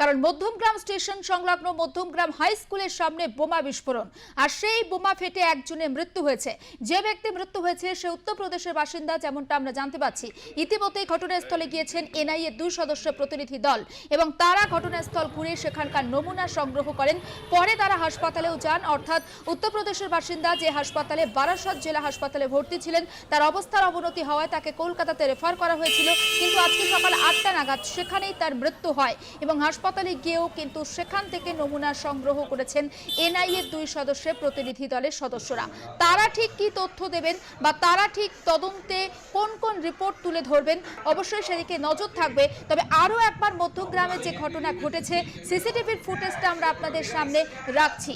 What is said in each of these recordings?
কারণ মধ্যমগ্রাম স্টেশন সংলগ্ন মধ্যমগ্রাম হাই স্কুলের সামনে বোমা বিস্ফোরণ। আর সেই বোমা ফেটে একজনের মৃত্যু হয়েছে। যে ব্যক্তি মৃত্যু হয়েছে, সে উত্তরপ্রদেশের বাসিন্দা, যেমনটা আমরা জানতে পাচ্ছি। ইতিমধ্যেই ঘটনাস্থলে গিয়েছেন এনআইএ দুই সদস্য প্রতিনিধি দল এবং তারা ঘটনাস্থল ঘুরে সেখানকার নমুনা সংগ্রহ করেন। পরে তারা হাসপাতালেও যান। অর্থাৎ উত্তরপ্রদেশের বাসিন্দা যে হাসপাতালে বারাসত জেলা হাসপাতালে ভর্তি ছিলেন, তার অবস্থার অবনতি হওয়ায় তাকে কলকাতাতে রেফার করা হয়েছিল। কিন্তু আজকে সকাল আটটা নাগাদ সেখানেই তার মৃত্যু হয় এবং হাসপাতালে গিয়েও কিন্তু সেখান থেকে নমুনা সংগ্রহ করেছেন এনআইএ দুই সদস্যের প্রতিনিধি দলের সদস্যরা। তারা ঠিক কি তথ্য দেবেন বা তারা ঠিক তদন্তে কোন কোন রিপোর্ট তুলে ধরবেন, অবশ্যই সেদিকে নজর থাকবে। তবে আরও একবার মধ্যগ্রামে যে ঘটনা ঘটেছে, সিসিটিভির ফুটেজটা আমরা আপনাদের সামনে রাখছি।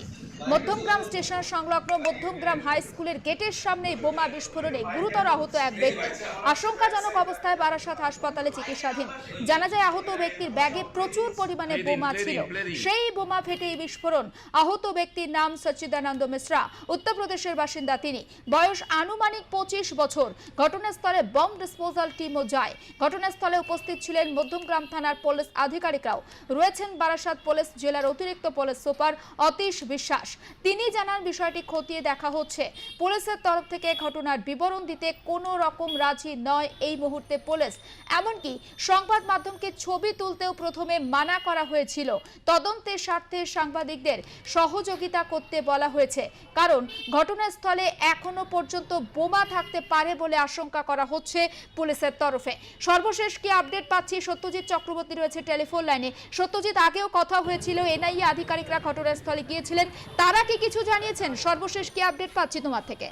মধ্যমগ্রাম স্টেশন সংলগ্ন মধ্যমগ্রাম হাই স্কুলের গেটের সামনে বোমা বিস্ফোরণে গুরুতর আহত এক ব্যক্তি। আশঙ্কাজনক অবস্থায় বারাসাত হাসপাতালে চিকিৎসাধীন। জানা যায় আহত ব্যক্তির ব্যাগে প্রচুর পরিমাণে বোমা ছিল। সেই বোমা ফেটে এই বিস্ফোরণ। আহত ব্যক্তির নাম সচ্চিদানন্দ মিশ্রা উত্তরপ্রদেশের বাসিন্দা তিনি। বয়স আনুমানিক পঁচিশ বছর। ঘটনাস্থলে বম ডিসপোজাল টিমও যায়। ঘটনাস্থলে উপস্থিত ছিলেন মধ্যমগ্রাম থানার পুলিশ আধিকারিকরাও। রয়েছেন বারাসাত পুলিশ জেলার অতিরিক্ত পুলিশ সুপার অতীশ বিশ্বাস। তিনি জানান, বিষয়টি খতিয়ে দেখা হচ্ছে। পুলিশের তরফ থেকে ঘটনার বিবরণ দিতে কোনো রকম রাজি নয় এই মুহূর্তে পুলিশ। এমনকি সংবাদ মাধ্যমকে ছবি তুলতেও প্রথমে মানা করা হয়েছিল। তদন্তের স্বার্থে সাংবাদিকদের সহযোগিতা করতে বলা হয়েছে। কারণ, ঘটনাস্থলে এখনও পর্যন্ত বোমা থাকতে পারে বলে আশঙ্কা করা হচ্ছে পুলিশের তরফে। সর্বশেষ কি আপডেট পাচ্ছি? সত্যজিৎ চক্রবর্তী রয়েছে টেলিফোন লাইনে। সত্যজিৎ, আগেও কথা হয়েছিল, এনআইএ আধিকারিকরা ঘটনাস্থলে গিয়েছিলেন। তারা কি কিছু জানিয়েছেন? সর্বশেষ কি আপডেট পাচ্ছি তোমার থেকে?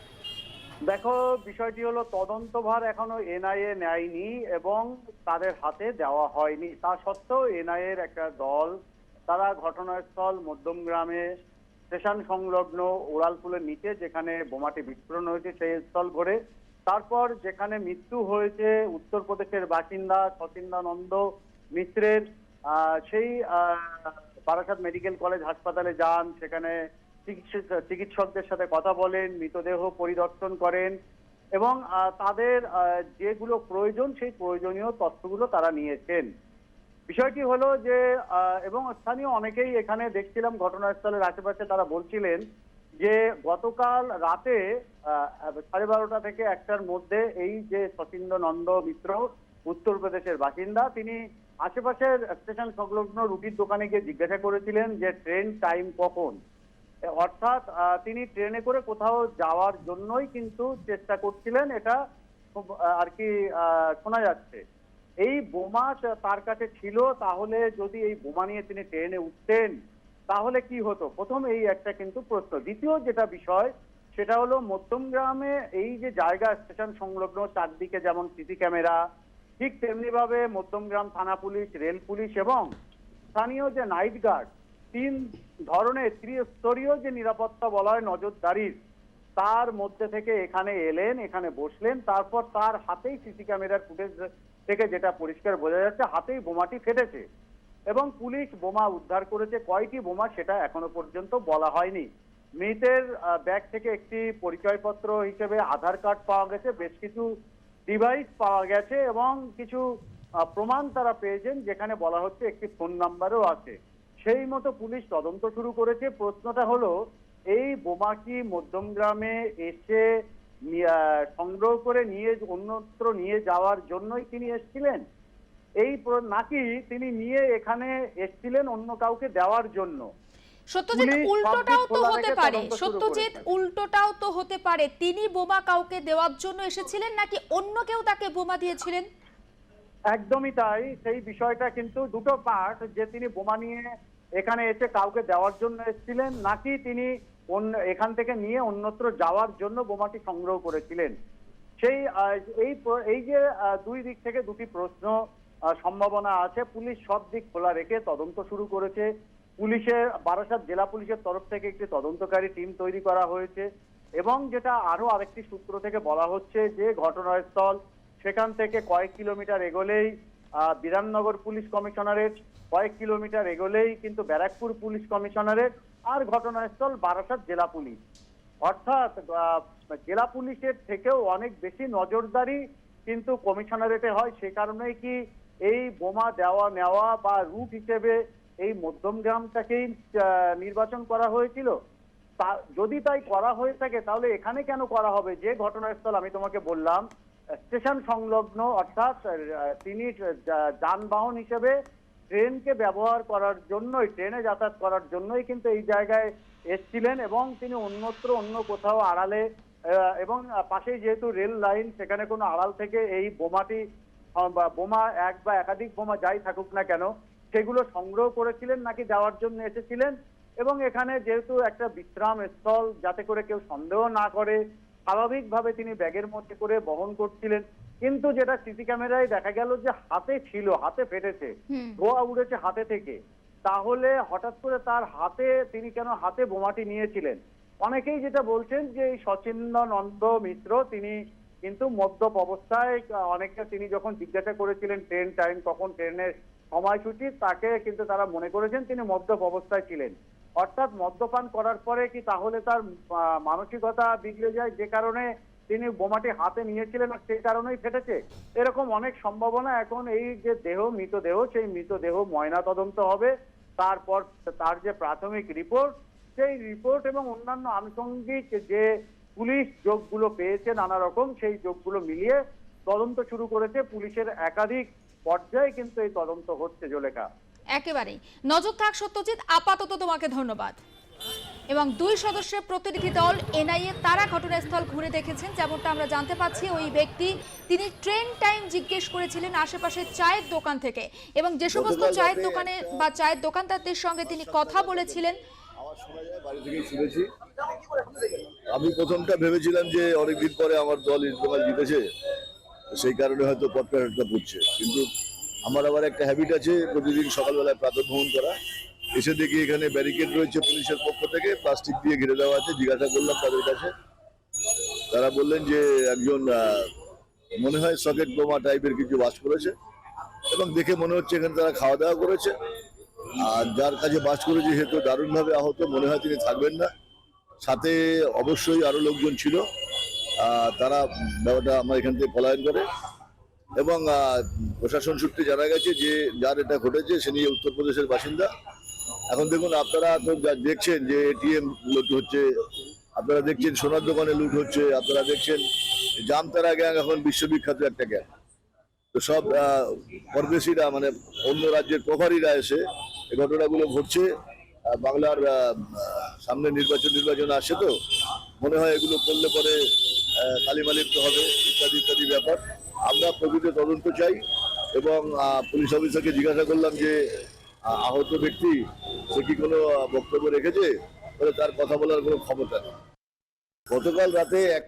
দেখো, বিষয়টি হলো তদন্তভার এখনও এনআইএ নেয়নি এবং তাদের হাতে দেওয়া হয়নি। তা সত্ত্বেও এনআইএ এর একটা দল, তারা ঘটনাস্থল মধ্যমগ্রামে স্টেশন সংলগ্ন ওড়ালপুলের নিচে, যেখানে বোমাটি বিস্ফোরণ হয়েছে, সেই স্থল ঘুরে। তারপর যেখানে মৃত্যু হয়েছে উত্তরপ্রদেশের বাসিন্দা সচিন্দানন্দ মিত্রের সেই বারাসাত মেডিকেল কলেজ হাসপাতালে যান, সেখানে চিকিৎসক, চিকিৎসকদের সাথে কথা বলেন, মৃতদেহ পরিদর্শন করেন এবং তাদের যেগুলো প্রয়োজন সেই প্রয়োজনীয় তথ্যগুলো তারা নিয়েছেন। বিষয়টি হলো যে এবং স্থানীয় অনেকেই এখানে দেখছিলাম ঘটনাস্থলের আশেপাশে তারা বলছিলেন যে, গতকাল রাতে সাড়ে বারোটা থেকে একটার মধ্যে এই যে সচিন্দ্র নন্দ মিত্র, উত্তরপ্রদেশের বাসিন্দা, তিনি আশেপাশের স্টেশন সংলগ্ন রুটির দোকানে গিয়ে জিজ্ঞাসা করেছিলেন যে ট্রেন টাইম কখন। অর্থাৎ তিনি ট্রেনে করে কোথাও যাওয়ার জন্যই কিন্তু চেষ্টা করছিলেন, এটা আর কি শোনা যাচ্ছে। এই বোমা তার কাছে ছিল, তাহলে যদি এই বোমা নিয়ে তিনি ট্রেনে উঠতেন, তাহলে কি হতো? প্রথম এই একটা কিন্তু প্রশ্ন। দ্বিতীয় যেটা বিষয়, সেটা হলো মধ্যমগ্রামে এই যে জায়গা, স্টেশন সংলগ্ন চারদিকে যেমন সিসি ক্যামেরা ঠিক তেমনি ভাবে মধ্যমগ্রাম থানা পুলিশ, রেল পুলিশ এবং স্থানীয় যে নাইট গার্ড, তিন ধরনের ত্রিস্তরীয় যে নিরাপত্তা বলা হয় নজরদারির, তার মধ্যে থেকে এখানে এলেন, এখানে বসলেন, তারপর তার হাতেই সিসি ক্যামেরার ফুটেজ থেকে যেটা পরিষ্কার বোঝা যাচ্ছে, হাতেই বোমাটি ফেটেছে এবং পুলিশ বোমা উদ্ধার করেছে। কয়টি বোমা সেটা এখনও পর্যন্ত বলা হয়নি। মৃতের ব্যাগ থেকে একটি পরিচয়পত্র হিসেবে আধার কার্ড পাওয়া গেছে। বেশ কিছু ডিভাইস পাওয়া গেছে এবং কিছু প্রমাণ তারা পেয়েছেন যেখানে বলা হচ্ছে একটি ফোন নাম্বারও আছে। সেই মতো পুলিশ তদন্ত শুরু করেছে। প্রশ্নটা হলো, এই বোমা কি মধ্যমগ্রামে এসে সংগ্রহ করে নিয়ে, অন্যত্র নিয়ে যাওয়ার জন্যই তিনি এসেছিলেন? এই নাকি তিনি নিয়ে এখানে এসেছিলেন অন্য কাউকে দেওয়ার জন্য? সত্যজিৎ উল্টোটাও তো হতে পারে। সত্যজিৎ উল্টোটাও তো হতে পারে। তিনি বোমা কাউকে দেওয়ার জন্য এসেছিলেন নাকি অন্য কেউ তাকে বোমা দিয়েছিলেন? একদমই তাই। সেই বিষয়টা কিন্তু দুটো পার্ট যে তিনি বোমা নিয়ে এখানে এসে কাউকে দেওয়ার জন্য এসেছিলেন নাকি তিনি অন্য এখান থেকে নিয়ে অন্যত্র যাওয়ার জন্য বোমাটি সংগ্রহ করেছিলেন। সেই এই এই যে দুই দিক থেকে দুটি প্রশ্ন সম্ভাবনা আছে। পুলিশ সব দিক খোলা রেখে তদন্ত শুরু করেছে। পুলিশের বারাসাত জেলা পুলিশের তরফ থেকে একটি তদন্তকারী টিম তৈরি করা হয়েছে এবং যেটা আরও আরেকটি সূত্র থেকে বলা হচ্ছে যে ঘটনাস্থল সেখান থেকে কয়েক কিলোমিটার এগোলেই বিধাননগর পুলিশ কমিশনারের, কয়েক কিলোমিটার এগোলেই কিন্তু ব্যারাকপুর পুলিশ কমিশনারেট আর ঘটনাস্থল বারাসাত জেলা পুলিশ। অর্থাৎ জেলা পুলিশের থেকেও অনেক বেশি নজরদারি কিন্তু কমিশনারেটে হয় সে কারণেই কি এই বোমা দেওয়া নেওয়া বা রুট হিসেবে এই মধ্যম গ্রামটাকেই নির্বাচন করা হয়েছিল। তা, যদি তাই করা হয়ে থাকে, তাহলে এখানে কেন করা হবে? যে ঘটনাস্থল আমি তোমাকে বললাম, স্টেশন সংলগ্ন, অর্থাৎ তিনি যানবাহন হিসেবে ট্রেনকে ব্যবহার করার জন্যই, ট্রেনে যাতায়াত করার জন্যই কিন্তু এই জায়গায় এসছিলেন এবং তিনি অন্যত্র অন্য কোথাও আড়ালে এবং পাশেই যেহেতু রেল লাইন, সেখানে কোনো আড়াল থেকে এই বোমাটি বোমা এক বা একাধিক বোমা যাই থাকুক না কেন সেগুলো সংগ্রহ করেছিলেন নাকি যাওয়ার জন্য এসেছিলেন এবং এখানে যেহেতু একটা বিশ্রাম স্থল যাতে করে কেউ সন্দেহ না করে স্বাভাবিকভাবে তিনি ব্যাগের মধ্যে করে বহন করছিলেন। কিন্তু যেটা সিসি ক্যামেরায় দেখা গেল যে হাতে ছিল হাতে ফেটেছে ধোয়া উড়েছে হাতে থেকে। তাহলে হঠাৎ করে তার হাতে তিনি কেন হাতে বোমাটি নিয়েছিলেন? অনেকেই যেটা বলছেন যে এই সচিন্দ্রনন্দ মিত্র তিনি কিন্তু মদ্যপ অবস্থায় অনেকটা তিনি যখন জিজ্ঞাসা করেছিলেন ট্রেন টাইম কখন ট্রেনের সময়সূচি তাকে কিন্তু তারা মনে করেছেন তিনি মদ্যপ অবস্থায় ছিলেন। অর্থাৎ মদ্যপান করার পরে কি তাহলে তার মানসিকতা বিগড়ে যায় যে কারণে তিনি বোমাটি হাতে নিয়েছিলেন আর সেই কারণেই ফেটেছে? এরকম অনেক সম্ভাবনা এখন এই যে দেহ, মৃতদেহ, সেই মৃতদেহ ময়না তদন্ত হবে। তারপর তার যে প্রাথমিক রিপোর্ট, সেই রিপোর্ট এবং অন্যান্য আনুষঙ্গিক যে পুলিশ যোগগুলো পেয়েছে নানা রকম, সেই যোগগুলো মিলিয়ে তদন্ত শুরু করেছে পুলিশের একাধিক পর্যায়ে কিন্তু এই তদন্ত হচ্ছে জলেখা। একেবারেই। নজর থাক সত্যজিৎ আপাতত তোমাকে ধন্যবাদ। এবং দুই সদস্যের প্রতিনিধি দল এনআইএ তারা ঘটনাস্থল ঘুরে দেখেছেন। যেমনটা আমরা জানতে পাচ্ছি ওই ব্যক্তি তিনি ট্রেন টাইম জিজ্ঞেস করেছিলেন আশেপাশে চায়ের দোকান থেকে। এবং যে সমস্ত চায়ের দোকানে বা চায়ের দোকানদারদের সঙ্গে তিনি কথা বলেছিলেন। বাড়ি শুনেছি। আমি প্রথমটা ভেবেছিলাম যে অনেকদিন পরে আমার দল ইস্তেমাল জিতেছে। সেই কারণে হয়তো পটকা টটকা পুড়ছে কিন্তু আমার আবার একটা হ্যাবিট আছে, প্রতিদিন সকালবেলায় প্রাতঃভ্রমণ করা। এসে দেখি এখানে ব্যারিকেড রয়েছে পুলিশের পক্ষ থেকে প্লাস্টিক দিয়ে ঘিরে দেওয়া আছে, জিজ্ঞাসা করলাম তাদের কাছে। তারা বললেন যে, একজন মনে হয় সকেট বোমা টাইপের কিছু বাস করেছে। এবং দেখে মনে হচ্ছে এখানে তারা খাওয়া দাওয়া করেছে। আর যার কাছে বাস করেছে সে তো দারুণভাবে আহত, মনে হয় তিনি থাকবেন না। সাথে অবশ্যই আরও লোকজন ছিল। তারা ব্যাপারটা আমরা এখান থেকে পলায়ন করে এবং প্রশাসন সূত্রে জানা গেছে যে যার এটা ঘটেছে সে নিয়ে উত্তরপ্রদেশের বাসিন্দা। এখন দেখুন, আপনারা তো যা দেখছেন যে এটিএম লুট হচ্ছে, আপনারা দেখছেন সোনার দোকানে লুট হচ্ছে, আপনারা দেখছেন জামতারা গ্যাং এখন বিশ্ববিখ্যাত একটা গ্যাং। তো সব পরদেশিরা মানে অন্য রাজ্যের প্রভারীরা এসে এই ঘটনাগুলো ঘটছে বাংলার সামনে নির্বাচন নির্বাচন আসে তো, মনে হয় এগুলো করলে পরে কালিমালিপ্ত হবে, ইত্যাদি ইত্যাদি ব্যাপার। আমরা প্রকৃত তদন্ত চাই এবং পুলিশ অফিসারকে জিজ্ঞাসা করলাম যে আহত ব্যক্তি সে কি কোনো বক্তব্য রেখেছে? তার কথা বলার কোনো ক্ষমতা নেই। গতকাল রাতে এক